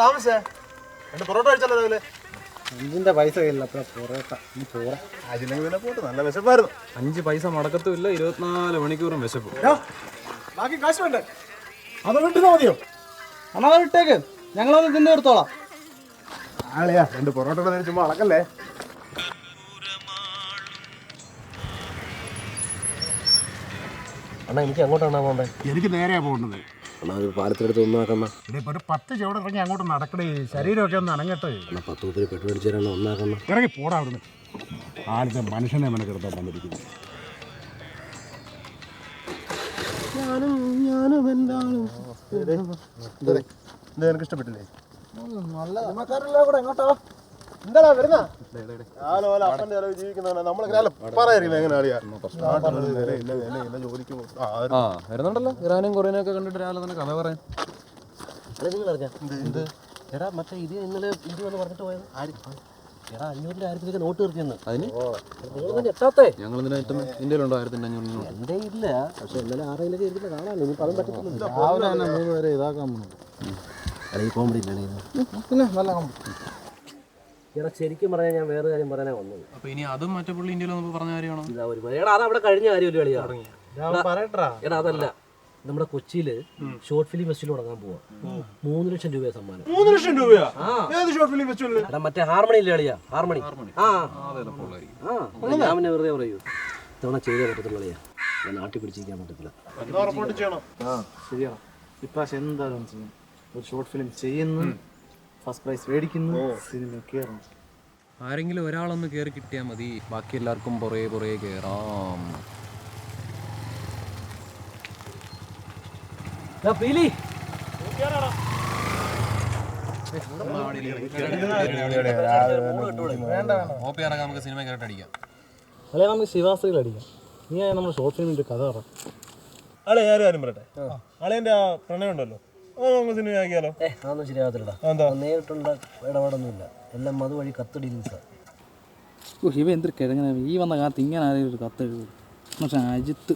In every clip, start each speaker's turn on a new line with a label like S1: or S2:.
S1: എന്താ താമസേ രണ്ട് പൊറോട്ട കഴിച്ചല്ലോ രാവിലെ.
S2: അഞ്ചിന്റെ പൈസ കയ്യില്ല അപ്പഴ പൊറോട്ട.
S1: ഈ പിന്നെ പോട്ട് നല്ല വിശപ്പായിരുന്നു.
S3: അഞ്ച് പൈസ മടക്കത്തുമില്ല ഇരുപത്തിനാല് മണിക്കൂറും വിശപ്പ്.
S1: ബാക്കി കാശ് വേണ്ടേ? അത് വിട്ടുന്നാ മതിയോ?
S2: അണ്ണാ വിട്ടേക്ക്. ഞങ്ങളൊന്ന് തിന്നു കൊടുത്തോളാം
S1: ആളെയാ രണ്ട് പൊറോട്ട കൂടെ ചുമ്മാ അളക്കല്ലേ?
S4: അണ്ണാ എനിക്ക് അങ്ങോട്ടാണ് പോകണ്ടേ?
S1: എനിക്ക് നേരെയാ പോകേണ്ടത്.
S4: അണ്ണാ ഒരു പാലത്തിലെടുത്ത് ഒന്നാക്കണ്ണ
S1: ഇനിയിപ്പോ ഒരു പത്ത് ചുവട് ഇറങ്ങി അങ്ങോട്ട് നടക്കണേ ശരീരമൊക്കെ ഒന്ന് അനങ്ങട്ടെ.
S4: അണ്ണാ പത്ത് മുപ്പത് പെട്രോൾ അടിച്ചു തരാണ് ഒന്നാക്കണ്ണ
S1: ഇറങ്ങി പോടാ അവിടുന്ന്. ആദ്യത്തെ മനുഷ്യനെ മെനക്കെടുത്താൻ വന്നിരിക്കുന്നു ഇത് എനിക്ക് ഇഷ്ടപ്പെട്ടില്ലേ? എന്താടാ വരുന്ന? ചെലവ് ജീവിക്കുന്നവനെ. ജോലിക്ക് ആ,
S3: വരുന്നുണ്ടല്ലോ. ഇറാനും കൊറിയനും ഒക്കെ കണ്ടിട്ട് രാവിലെ തന്നെ കഥ പറയാൻ.
S4: അല്ല എന്ത് എടാ മറ്റേ ഇത് ഇന്നലെ ഇന്ത്യ വന്ന് പറഞ്ഞിട്ട് പോയത്? ആര്? എടാ അഞ്ഞൂറിന്റെ ആയിരത്തിലേക്ക് നോട്ട് തീർക്കുന്നു
S3: അതിന്?
S4: എത്താത്തേ?
S3: ഞങ്ങൾ ഇന്ത്യയിലുണ്ടോ ആയിരത്തി അഞ്ഞൂറിന്
S4: എന്റെ ഇല്ല. പക്ഷെ ഇന്നലെ ആരെങ്കിലും ഇരിക്കുന്ന കാണാമല്ലോ ഇനി പറയാൻ പറ്റത്തില്ല
S2: മൂന്ന് പേരെ ഇതാക്കാൻ
S4: ഈ കോമഡി ഇല്ലേ
S2: പിന്നെ നല്ല കമ്പനി
S4: എടാ ശരിക്കും പറഞ്ഞാൽ ഞാൻ വേറെ കാര്യം പറയാനാ വന്നത്.
S3: അപ്പൊ ഇനി അതും മറ്റേ പുള്ളി ഇന്ത്യയിൽ പറഞ്ഞ കാര്യമാണോ?
S4: ഇതാ ഒരു എടാ അത് അവിടെ കഴിഞ്ഞ കാര്യമല്ലേ കളിയാ?
S2: പറയട്ടാ
S4: എടാ അതല്ല. നമ്മുടെ കൊച്ചിയിൽ ഷോർട്ട് ഫിലിം ഫെസ്റ്റിവൽ തുടങ്ങാൻ പോവാ. മൂന്ന് ലക്ഷം രൂപ സമ്മാനം.
S1: മൂന്ന് ലക്ഷം രൂപയാ? ഏത് ഷോർട്ട് ഫിലിം
S4: എടാ മറ്റേ ഹാർമണി ഇല്ലേ കളിയാ? ഹാർമണി. ആ. ആ ഞാൻ പിന്നെ വെറുതെ പറയൂ. ഇത്തവണ ചെയ്തേ പറ്റത്തുള്ള കളിയാ. ഞാൻ നാട്ടിൽ പിടിച്ചിരിക്കാൻ പറ്റത്തില്ല.
S1: റിപ്പോർട്ട് ചെയ്യണം?
S2: ആ. ശരിയാണ് ഇപ്രാവശ്യം എന്തായാലും ചെയ്യും ഒരു ഷോർട്ട് ഫിലിം ചെയ്യുന്നു. ഫസ്റ്റ് പ്രൈസ് മേടിക്കുന്നു. സിനിമ കയറുന്നു
S3: ആരെങ്കിലും ഒരാളൊന്ന് കയറി കിട്ടിയാൽ മതി. ബാക്കി എല്ലാവർക്കും പുറകെ പുറകെ കയറാം നമുക്ക് സിനിമ കയറിട്ട് അടിക്കാം.
S2: അല്ലെ നമുക്ക് ശിവാശ്രീയിൽ അടിക്കാം. നീ നമ്മുടെ ഷോർട്ട് ഫിലിമിന്റെ കഥ പറ.
S1: ആളെ ഞാൻ ആരും പറയട്ടെ ആളെന്റെ ആ പ്രണയം ഉണ്ടല്ലോ. നമുക്ക്
S4: ഏ അതൊന്നും ശരിയാകത്തില്ലടാ.
S1: എന്താ
S4: നേരിട്ടുള്ള ഇടപാടൊന്നുമില്ല. എല്ലാം അതുവഴി വഴി സാർ
S2: ഓ ഇവ എന്തൊരു കിഴങ്ങനെ? ഈ വന്ന കാലത്ത് ഇങ്ങനെ ആരെങ്കിലും ഒരു കത്ത് എഴുതും പക്ഷെ അജിത്ത്.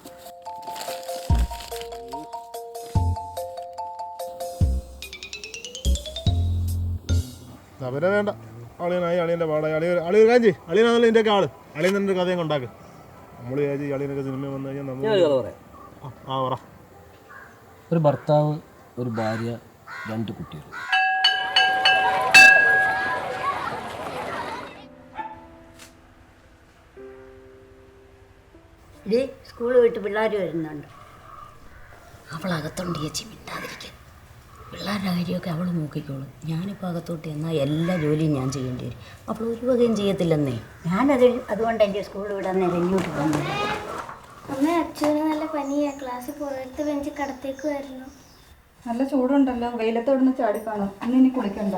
S1: അവരെ വേണ്ട. അളിയനായി അളിയന്റെ പാടായി അളിയ അളിയൊരു കാഞ്ചി അളിയനാണല്ലോ ഇതിന്റെയൊക്കെ ആൾ. അളിയൻ തന്നെ ഒരു കഥയും കൊണ്ടാക്ക്. നമ്മൾ വിചാരിച്ചു അളിയനൊക്കെ സിനിമ വന്നു കഴിഞ്ഞാൽ നമ്മൾ
S4: പറയാം.
S1: ആ പറ.
S4: ഒരു ഭർത്താവ് ഒരു ഭാര്യ രണ്ട് കുട്ടികൾ.
S5: ഇത് സ്കൂൾ വിട്ട് പിള്ളേർ വരുന്നുണ്ട്. അവൾ അകത്തുണ്ട് ചേച്ചി മിണ്ടാതിരിക്കാൻ പിള്ളേരുടെ കാര്യമൊക്കെ അവൾ നോക്കിക്കോളും. ഞാനിപ്പോൾ അകത്തോട്ട് എന്നാൽ എല്ലാ ജോലിയും ഞാൻ ചെയ്യേണ്ടി വരും. അവൾ ഒരു വകയും ചെയ്യത്തില്ലെന്നേ. ഞാനത് അതുകൊണ്ട് എന്റെ സ്കൂൾ വിടാൻ നേരം ഇങ്ങോട്ട് വന്നത്
S6: അമ്മ അച്ഛന് നല്ല പനിയാണ് ക്ലാസ് പുറത്ത് കടത്തേക്ക് കടത്തേക്കുമായിരുന്നു
S7: നല്ല ചൂടുണ്ടല്ലോ. വെയിലത്തോടൊന്ന് ചാടി കാണും. ഇന്ന് ഇനി കുളിക്കണ്ട.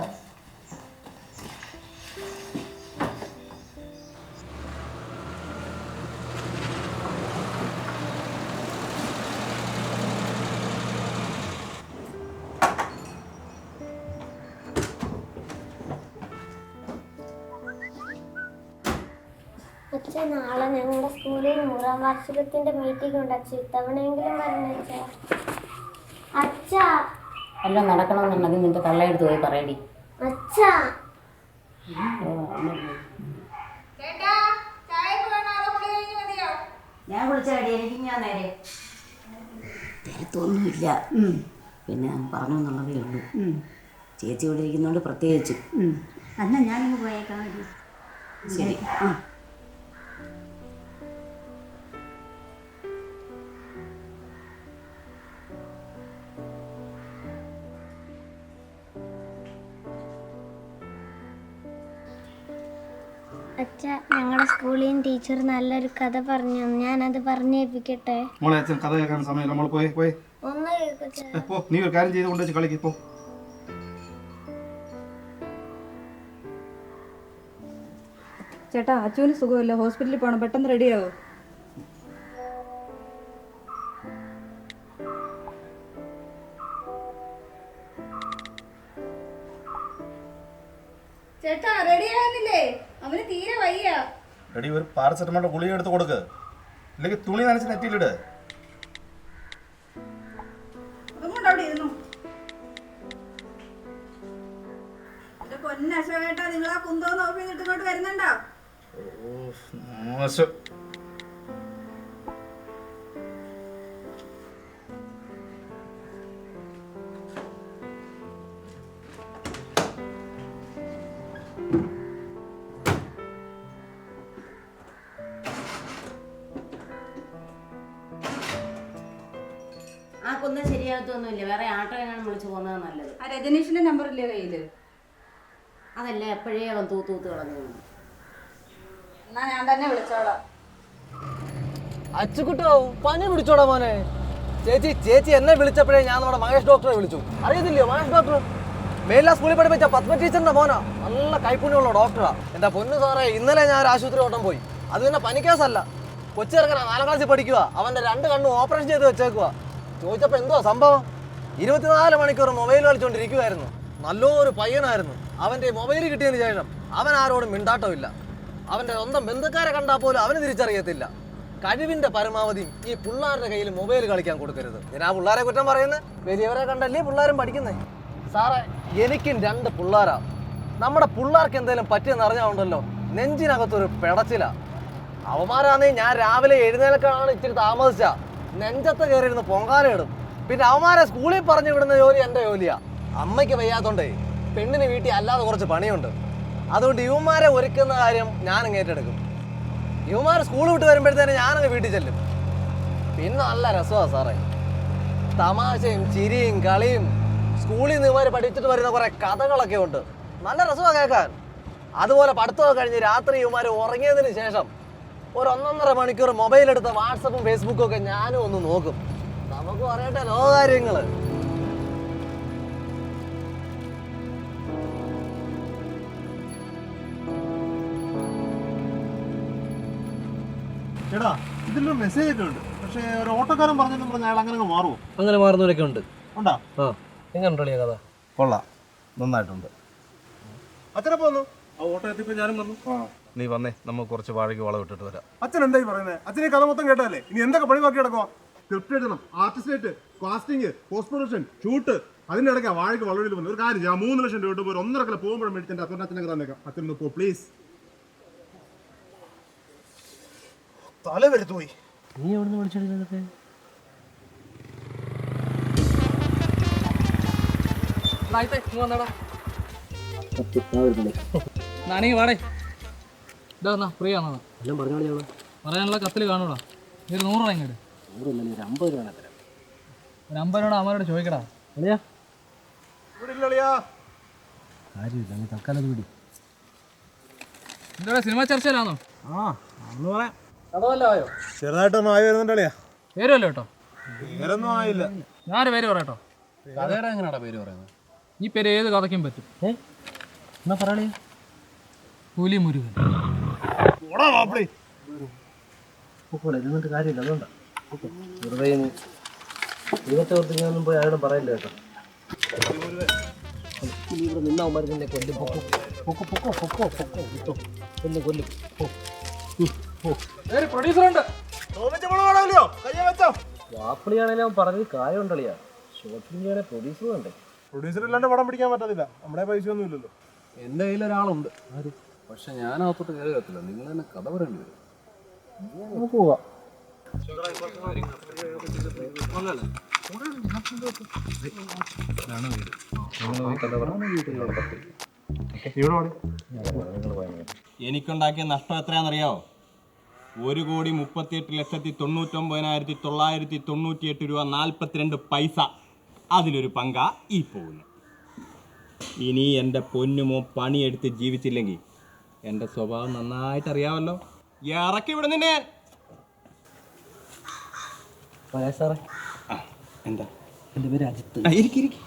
S6: അച്ഛൻ നാളെ ഞങ്ങളുടെ സ്കൂളിൽ നൂറാം വാർഷികത്തിന്റെ മീറ്റിംഗ് ഉണ്ട്. അച്ഛൻ ഇത്തവണയെങ്കിലും പറഞ്ഞ അച്ഛാ.
S5: എല്ലാം നടക്കണമെന്നുണ്ടെങ്കിൽ നിന്റെ തള്ളയെടുത്ത് പോയി പറയടി.
S6: അച്ഛാ.
S5: ഞാൻ വിളിച്ചാടി എനിക്ക് ഞാൻ നേരെ തിരത്തൊന്നുമില്ല പിന്നെ ഞാൻ പറഞ്ഞു എന്നുള്ളതേ ഉള്ളൂ. ചേച്ചി ഇവിടെ ഇരിക്കുന്നതുകൊണ്ട് പ്രത്യേകിച്ച്.
S6: അന്ന ഞാനിങ്ങ് പോയേക്കാം
S5: ശരി. ആ.
S6: അച്ഛ ഞങ്ങളുടെ സ്കൂളിൽ ടീച്ചർ നല്ലൊരു കഥ പറഞ്ഞു ഞാൻ ഞാനത് പറഞ്ഞേൽപ്പിക്കട്ടെ?
S2: മോളെ അച്ഛൻ കഥ കേൾക്കാൻ സമയം നമ്മൾ പോയി പോയി.
S6: ഒന്ന് കേൾക്കട്ടെ
S2: പോ. നീ ഒരു കാര്യം ചെയ്ത് കൊണ്ടുവച്ച് കളിക്ക് പോ.
S7: ചേട്ടാ അച്ചുവിന് സുഖമില്ല. ഹോസ്പിറ്റലിൽ പോകണം പെട്ടെന്ന് റെഡിയാവോ? ചേട്ടാ റെഡി ആവുന്നില്ലേ? അവന് തീരെ വയ്യ.
S1: എടി ഒരു പാരസെറ്റമോളിന്റെ ഗുളിക എടുത്ത് കൊടുക്ക്. ഇല്ലെങ്കിൽ തുണി നനച്ച് നെറ്റിയിലിട്.
S7: അതുകൊണ്ട് അവിടെ ഇരുന്നു.
S8: അശോകേട്ടാ നിങ്ങൾ ആ കുന്തോന്ന് നോക്കി ഇങ്ങോട്ട് വരുന്നുണ്ടോ?
S2: മോശം.
S5: ആ കുന്നം ശരിയാകത്തൊന്നുമില്ല. വേറെ ആട്ടോ എങ്ങനെ വിളിച്ചു പോകുന്നത് നല്ലത്.
S8: ആ രജനീഷിന്റെ നമ്പർ ഇല്ലേ കയ്യിൽ?
S5: അതല്ല എപ്പോഴേ അവൻ തൂത്ത് തൂത്ത് കളഞ്ഞു
S8: എന്നാ ഞാൻ തന്നെ വിളിച്ചോളാം.
S9: അച്ചുകുട്ടോ പനി പിടിച്ചോടാ മോനെ. ചേച്ചി ചേച്ചി എന്നെ വിളിച്ചപ്പോഴേ ഞാൻ നമ്മുടെ മഹേഷ് ഡോക്ടറെ വിളിച്ചു. അറിയത്തില്ലയോ മഹേഷ് ഡോക്ടർ? മേലാ സ്കൂളിൽ പഠിപ്പിച്ച പത്മ ടീച്ചറിന്റെ മോനാ. നല്ല കൈപ്പുണ്യമുള്ള ഡോക്ടറാ. എന്റെ പൊന്നു സാറേ ഇന്നലെ ഞാൻ ഒരു ആശുപത്രി ഓട്ടം പോയി. അത് പിന്നെ പനിക്കേസല്ല. കൊച്ചിറക്കനാ നാലാം ക്ലാസ്സിൽ പഠിക്കുക അവന്റെ രണ്ട് കണ്ണും ഓപ്പറേഷൻ ചെയ്ത് വെച്ചേക്കുക ചോദിച്ചപ്പോ എന്തോ സംഭവം? ഇരുപത്തിനാല് മണിക്കൂർ മൊബൈൽ കളിച്ചോണ്ടിരിക്കുവായിരുന്നു നല്ലൊരു പയ്യനായിരുന്നു. അവന്റെ മൊബൈൽ കിട്ടിയതിന് ശേഷം അവൻ ആരോടും മിണ്ടാട്ടമില്ല. അവന്റെ സ്വന്തം ബന്ധുക്കാരെ കണ്ടാൽ പോലും അവന് തിരിച്ചറിയത്തില്ല. കഴിവിന്റെ പരമാവധി ഈ പിള്ളേരുടെ കയ്യിൽ മൊബൈൽ കളിക്കാൻ കൊടുക്കരുത്. ഞാൻ ആ പിള്ളേരെ കുറ്റം പറയുന്നത് വലിയവരെ കണ്ടല്ലേ പിള്ളേരും പഠിക്കുന്നേ? സാറേ എനിക്കും രണ്ട് പിള്ളേരാ. നമ്മുടെ പിള്ളേർക്ക് എന്തെങ്കിലും പറ്റിയെന്ന് അറിഞ്ഞാൽ നെഞ്ചിനകത്തൊരു പിടച്ചില. അവമാരാന്നേ ഞാൻ രാവിലെ എഴുന്നേൽക്കാണ് ഇച്ചിരി താമസിച്ച നെഞ്ചത്ത് കയറിയിരുന്ന് പൊങ്കാലയിടും പിന്നെ അവന്മാരെ സ്കൂളിൽ പറഞ്ഞു വിടുന്ന ജോലി എന്റെ ജോലിയാ. അമ്മയ്ക്ക് വയ്യാത്തോണ്ടേ പെണ്ണിന് വീട്ടിൽ അല്ലാതെ കുറച്ച് പണിയുണ്ട്. അതുകൊണ്ട് ഇവന്മാരെ ഒരുക്കുന്ന കാര്യം ഞാനങ്ങ് ഏറ്റെടുക്കും. യുവമാർ സ്കൂൾ വിട്ട് വരുമ്പോഴത്തേന് ഞാനങ്ങ് വീട്ടിൽ ചെല്ലും. പിന്നെ നല്ല രസമാണ് സാറേ. തമാശയും ചിരിയും കളിയും സ്കൂളിൽ നിന്ന് ഇവർ പഠിച്ചിട്ട് വരുന്ന കുറേ കഥകളൊക്കെ ഉണ്ട്. നല്ല രസമാണ് കേൾക്കാൻ. അതുപോലെ പഠിത്തമൊക്കെ കഴിഞ്ഞ് രാത്രി ഇവന്മാർ ഉറങ്ങിയതിന് ശേഷം ഒരു ഒന്നൊന്നര മണിക്കൂർ മൊബൈൽ എടുത്ത് വാട്സപ്പും ഫേസ്ബുക്കും ഒക്കെ ഞാനും ഒന്ന് നോക്കും. നമുക്ക് പറയട്ടെ ലോകകാര്യങ്ങൾ
S1: എടാ ഇതിലൊരു മെസ്സേജ് ഒക്കെ ഉണ്ട്. പക്ഷേ ഒരു ഓട്ടോക്കാരൻ പറഞ്ഞെന്ന് പറഞ്ഞാൽ അയാൾ അങ്ങനെ മാറുമോ
S9: അങ്ങനെ മാറുന്നവരൊക്കെ ഉണ്ട്.
S1: ഉണ്ടാ?
S9: ആ എങ്ങനെ കഥ?
S1: കൊള്ളാം. നന്നായിട്ടുണ്ട്. അച്ഛനെ പോന്നു. ആ ഓട്ടോ എത്തിപ്പോ ഞാനും വന്നു.
S10: നീ വന്നേ നമുക്ക് കുറച്ച് വാഴയ്ക്ക് വളം ഇട്ടിട്ട് വരാം.
S1: അച്ഛൻ എന്തായി പറയുന്നത് അച്ഛൻ ഈ കഥ മൊത്തം കേട്ടാലേ ഇനി എന്തൊക്കെ പണി ബാക്കി കിടക്കുവാ സ്ക്രിപ്റ്റ് എഴുതണം artist casting post production shoot അതിന്റെ ഇടയ്ക്ക് വാഴയ്ക്ക് വളരെ വന്നു. ഒരു കാര്യം ഞാൻ മൂന്ന് ലക്ഷം രൂപ ഇട്ട് ഒരു ഒന്നര കിലോ പോകുമ്പോഴും മേടിച്ചെന്റെ അച്ഛൻ അച്ഛനെ തന്നേക്കാം അച്ഛൻ ഒന്ന് പോ പ്ലീസ് തല വരുത്തു പോയി.
S9: നീ എവിടുന്ന് നിന്ന്
S3: നാണി വാടേ. ഇതാ ഫ്രീ ആണോ
S9: എല്ലാം പറഞ്ഞോളി ഞങ്ങൾ
S3: പറയാനുള്ള കത്തിൽ കാണൂടാ. ഒരു നൂറ് രൂപ ഇങ്ങോട്ട്
S9: നൂറില്ല ഒരു അമ്പത് രൂപ തരാം
S3: ഒരു അമ്പത് രൂപ അമ്മയോട് ചോദിക്കടാ.
S9: അളിയാ.
S1: ഇവിടെ ഇല്ലളിയാ
S9: കാര്യമില്ല നീ തൽക്കാലം അത് വിടി.
S3: എന്താ സിനിമ ചർച്ചയിലാണോ
S1: ആ അന്ന് പറയാം.
S3: അതല്ലോ ആയോ?
S1: ചെറുതായിട്ടൊന്നും ആയി വരുന്നുണ്ടളിയാ
S3: പേരുമല്ലോ കേട്ടോ?
S1: വേറൊന്നും ആയില്ല.
S3: ഞാനൊരു പേര് പറയട്ടോ.
S10: കഥയുടെ എങ്ങനെയാടാ പേര് പറയുന്നത്?
S3: ഈ പേര് ഏത് കഥയ്ക്കും പറ്റും?
S9: ഏ? എന്നാ പറയാളിയാ
S3: പുലി മുരുകൻ
S9: ഇരുന്നിട്ട് കാര്യമില്ല അതുകൊണ്ടാ. ഓക്കെ വെറുതെ ദൈവത്തെ ഓർത്ത് ഞാനൊന്നും പോയി ആരോടും പറയില്ല കേട്ടോ. ഇവിടെ നിന്നാവുമാർ നിന്നെ കൊല്ലും. പൊക്കോ പൊക്കോ പൊക്കോ പൊക്കോ പൊക്കോ. വിട്ടോ കൊല്ലും കൊല്ലും. പോ.
S3: ഒരു പ്രൊഡ്യൂസർ ഉണ്ട്
S9: അവൻ പറഞ്ഞത് കാര്യമുണ്ടളിയാ. പ്രൊഡ്യൂസർ ഉണ്ട്
S1: പ്രൊഡ്യൂസർ ഇല്ലാണ്ട് പടം പിടിക്കാൻ പറ്റത്തില്ല. നമ്മുടെ പൈസ ഒന്നും ഇല്ലല്ലോ.
S10: എന്റെ കയ്യിൽ ഒരാളുണ്ട്. പക്ഷെ ഞാൻ അകത്തോട്ട് കയറി കത്തില്ല നിങ്ങൾ തന്നെ കഥ പറയേണ്ടി വരും.
S9: നമുക്ക് പോവാം.
S11: എനിക്കുണ്ടാക്കിയ നഷ്ടം എത്രയാണെന്നറിയാവോ? ഒരു കോടി മുപ്പത്തിയെട്ട് ലക്ഷത്തി തൊണ്ണൂറ്റൊമ്പതിനായിരത്തി തൊള്ളായിരത്തി തൊണ്ണൂറ്റിയെട്ട് രൂപ നാൽപ്പത്തിരണ്ട് പൈസ അതിലൊരു പങ്ക ഈ പോകുന്നു ഇനി എന്റെ പൊന്നുമോ പണിയെടുത്ത് ജീവിച്ചില്ലെങ്കിൽ എന്റെ സ്വഭാവം നന്നായിട്ട് അറിയാമല്ലോ. ഇറക്കി
S9: പറയാ സാറേ.
S11: എന്താ?
S9: എന്റെ പേര് അജിത്ത്.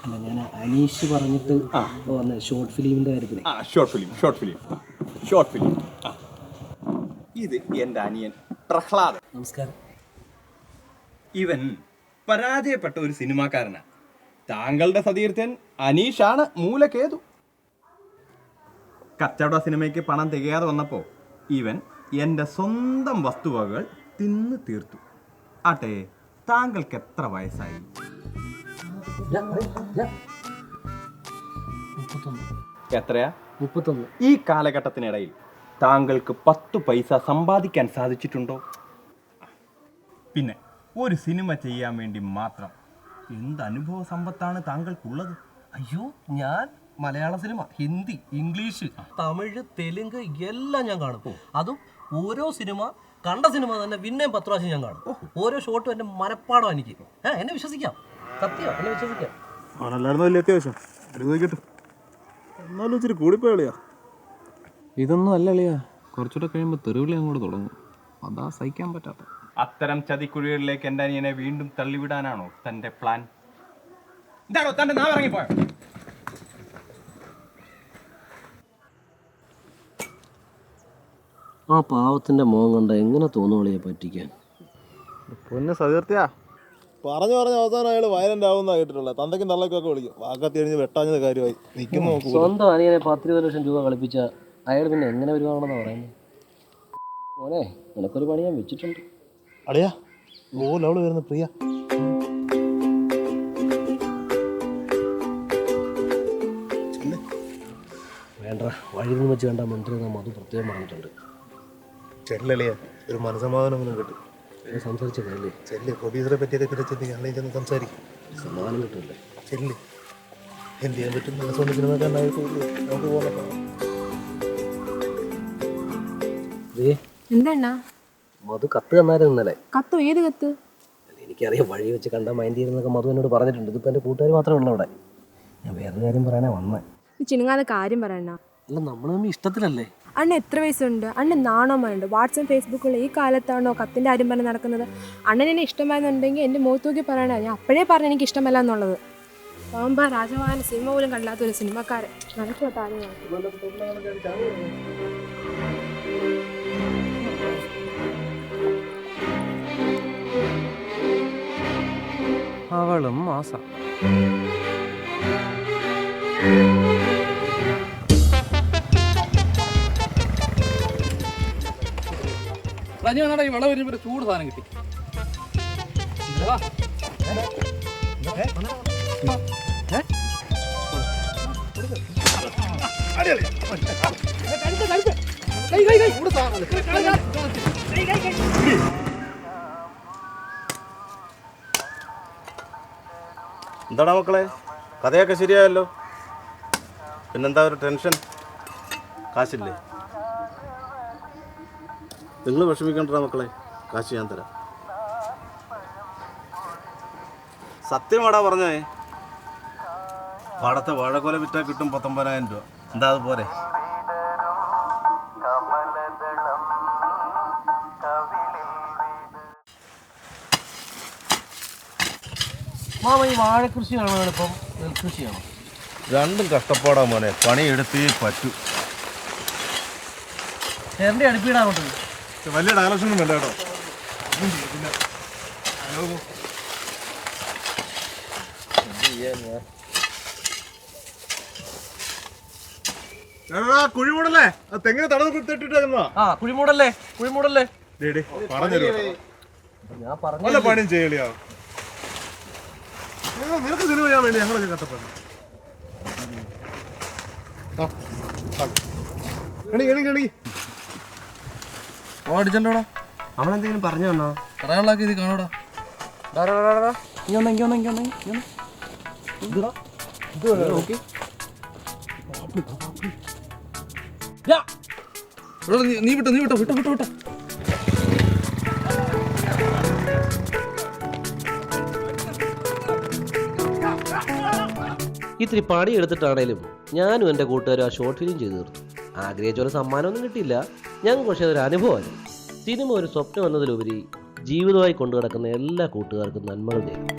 S9: അല്ല ഞാൻ അനീഷ് പറഞ്ഞിട്ട് വന്ന ഷോർട്ട് ഫിലിമിന്റെ കാര്യത്തിൽ
S11: ആ short film short film short film ഇത് എന്റെ അനിയൻ പ്രഹ്ലാദ്
S9: നമസ്കാരം.
S11: ഇവൻ പരാജയപ്പെട്ട ഒരു സിനിമാക്കാരനാണ് താങ്കളുടെ സതീർത്ഥൻ അനീഷാണ് മൂലക്കേതു. കച്ചവട സിനിമയ്ക്ക് പണം തികയാതെ വന്നപ്പോൾ ഇവൻ എന്റെ സ്വന്തം വസ്തുവകകൾ തിന്ന് തീർത്തു. ആട്ടെ താങ്കൾക്ക് എത്ര വയസ്സായി എത്രയാ?
S10: മുപ്പത്തൊന്ന്.
S11: ഈ കാലഘട്ടത്തിനിടയിൽ താങ്കൾക്ക് പത്ത് പൈസ സമ്പാദിക്കാൻ സാധിച്ചിട്ടുണ്ടോ? പിന്നെ ഒരു സിനിമ ചെയ്യാൻ വേണ്ടി മാത്രം എന്ത് അനുഭവ സമ്പത്താണ് താങ്കൾക്കുള്ളത്?
S4: അയ്യോ ഞാൻ മലയാള സിനിമ ഹിന്ദി ഇംഗ്ലീഷ് തമിഴ് തെലുങ്ക് എല്ലാം ഞാൻ കാണും. അതും ഓരോ സിനിമ കണ്ട സിനിമ തന്നെ പിന്നെയും പത്ത് പ്രാവശ്യം ഞാൻ കാണും. ഓരോ ഷോട്ടും എന്റെ മനപ്പാടം എനിക്ക്. എന്നെ വിശ്വസിക്കാം. സത്യം എന്നെ വിശ്വസിക്കാം.
S1: ആണല്ലായിരുന്നു വലിയ അത്യാവശ്യം. എന്നാലും ഇച്ചിരി
S3: ഇതൊന്നും അല്ല അളിയാ കുറച്ചുകൂടെ കഴിയുമ്പോൾ തെറിവിളി അങ്ങോട്ട് തുടങ്ങും. അതാ സഹിക്കാൻ പറ്റാത്ത.
S11: അത്തരം ചതിക്കുഴികളിലേക്ക് എന്റെ അനിയനെ വീണ്ടും തള്ളിവിടാനാണോ തന്റെ പ്ലാൻ? എന്താണോ തന്റെ നാവ്
S4: ആ പാവത്തിന്റെ മോൻ കണ്ട എങ്ങനെ തോന്നുവളിയെ പറ്റിക്കാൻ?
S2: പൊന്ന് സതീർത്തിയാ
S1: പറഞ്ഞു പറഞ്ഞ അവസാനം അയാൾ വയലന്റ് ആവുന്ന കേട്ടിട്ടുള്ളത്. തന്തയ്ക്കും തള്ളക്കൊക്കെ വിളിക്കും. വാക്കത്തി എഴുതി വെട്ടാഞ്ഞത് കാര്യമായി. നോക്കൂ
S4: സ്വന്തം അനിയനെ പത്തിരുപത് ലക്ഷം രൂപ കളിപ്പിച്ച അയാൾ പിന്നെ എങ്ങനെ വരുവാണെന്ന് പറയുന്നത്? മോനെ നിനക്കൊരു പണി ഞാൻ വെച്ചിട്ടുണ്ട്.
S1: അളിയാ ഓ ലവൾ വരുന്ന പ്രിയ.
S4: വേണ്ട വഴി നിന്ന് വെച്ച് കണ്ട മന്ത്രി നാം അത് പ്രത്യേകം പറഞ്ഞിട്ടുണ്ട്.
S1: ചെല്ലളിയ. ഒരു മനസമാധാനം കിട്ടും.
S4: സംസാരിച്ച കാര്യമില്ലേ
S1: ചെല്ല് പ്രൊഡ്യൂസറെ പറ്റിയൊക്കെ തിരിച്ചെത്തി അല്ലെങ്കിൽ ചെന്ന് സംസാരിക്കും.
S4: സമാധാനം കിട്ടില്ലേ?
S1: ചെല്ല്. എന്ത് ചെയ്യാൻ പറ്റും? മനസ്സുകൊണ്ട് സിനിമക്കാരനായിട്ട് നമുക്ക് പോകാം.
S4: മധു കത്ത് തന്നായിരുന്നു ഇന്നലെ.
S8: കത്ത്? ഏത് കത്ത്?
S4: എനിക്കറിയാം വഴി വെച്ച് കണ്ടാൽ മൈൻഡ് ചെയ്യുന്നതൊക്കെ മധു എന്നോട് പറഞ്ഞിട്ടുണ്ട്. ഇതിപ്പോൾ എന്റെ കൂട്ടുകാർ മാത്രമേ ഉള്ളൂ അവിടെ. ഞാൻ വേറൊരു കാര്യം പറയാനാ വന്നേ.
S8: ചിനുങ്ങാതെ കാര്യം പറയണ
S4: അല്ല നമ്മൾ തമ്മിൽ ഇഷ്ടത്തിലല്ലേ?
S8: അണ്ണ എത്ര വയസ്സുണ്ട്? അണ്ണ നാണോ നാണോമാരുണ്ട് വാട്സപ്പ് ഫേസ്ബുക്കുള്ള ഈ കാലത്താണോ കത്തിന്റെ ആരും പറഞ്ഞ് നടക്കുന്നത്? അണ്ണൻ എന്നെ ഇഷ്ടമായെന്നുണ്ടെങ്കിൽ എന്റെ മുഖത്ത് നോക്കി പറയണ ഞാൻ അപ്പോഴേ പറഞ്ഞു എനിക്ക് ഇഷ്ടമല്ല എന്നുള്ളത്. പാമ്പ രാജവാന സിനിമ പോലും കണ്ടാത്ത ഒരു സിനിമക്കാരൻ. നടക്കുക താരം
S3: അവളും മാസം
S10: റഞ്ഞു വന്നാടാ ഈ വിള വരുമ്പോൾ ചൂട് സാധനം കിട്ടി.
S1: എന്താണ് മക്കളെ? കഥയൊക്കെ ശരിയായല്ലോ? പിന്നെന്താ ഒരു ടെൻഷൻ? കാശില്ലേ? നിങ്ങൾ വിഷമിക്കണ്ട മക്കളെ. കാശ് ഞാൻ തരാം. സത്യമാടാ പറഞ്ഞേ. പാടത്തെ വാഴക്കൊല വിറ്റാൽ കിട്ടും പത്തൊമ്പതിനായിരം രൂപ. എന്താ അത് പോരെ?
S4: മാമ ഈ വാഴക്കൃഷിയാണോ എളുപ്പം നെൽകൃഷിയാണോ.
S1: രണ്ടും കഷ്ടപ്പാടാ മോനെ. പണിയെടുത്തേ പറ്റൂ.
S4: ചേരന്റെ അടുപ്പിടാറുണ്ട്
S1: വലിയ ഡയലക്ഷനും വേണ്ട കേട്ടോ. കുഴിമൂടല്ലേ? തെങ്ങിന് തടവ് കുത്തിട്ടിട്ടായിരുന്നോ
S4: ആ കുഴിമൂടല്ലേ കുഴിമൂടല്ലേ.
S1: പറഞ്ഞു
S4: ഞാൻ പറഞ്ഞു
S1: നല്ല പണിയും ചെയ്യലിയാ നിനക്ക് സിനിമ ചെയ്യാൻ വേണ്ടി ഞങ്ങളൊക്കെ കട്ടപ്പെടുന്നു എണി എണി എണി
S4: അവനെന്തെങ്കിലും പറഞ്ഞു തന്നോ?
S3: പറയാനുള്ള ഇത് കാണൂടാ. നീ വിട്ടോ നീ വിട്ടോ വിട്ടോ വിട്ടോ വിട്ടോ.
S4: ഇത്തിരി പണിയെടുത്തിട്ടാണേലും ഞാനും എന്റെ കൂട്ടുകാരും ആ ഷോർട്ട് ഫിലിം ചെയ്തു തീർത്തു. ആഗ്രഹിച്ച ഒരു സമ്മാനമൊന്നും കിട്ടിയില്ല. ഞങ്ങൾക്ക് പക്ഷേ അതൊരു അനുഭവമായിരുന്നു. സിനിമ ഒരു സ്വപ്നം എന്നതിലുപരി ജീവിതമായി കൊണ്ടു കിടക്കുന്ന എല്ലാ കൂട്ടുകാർക്കും നന്മകൾ നേരും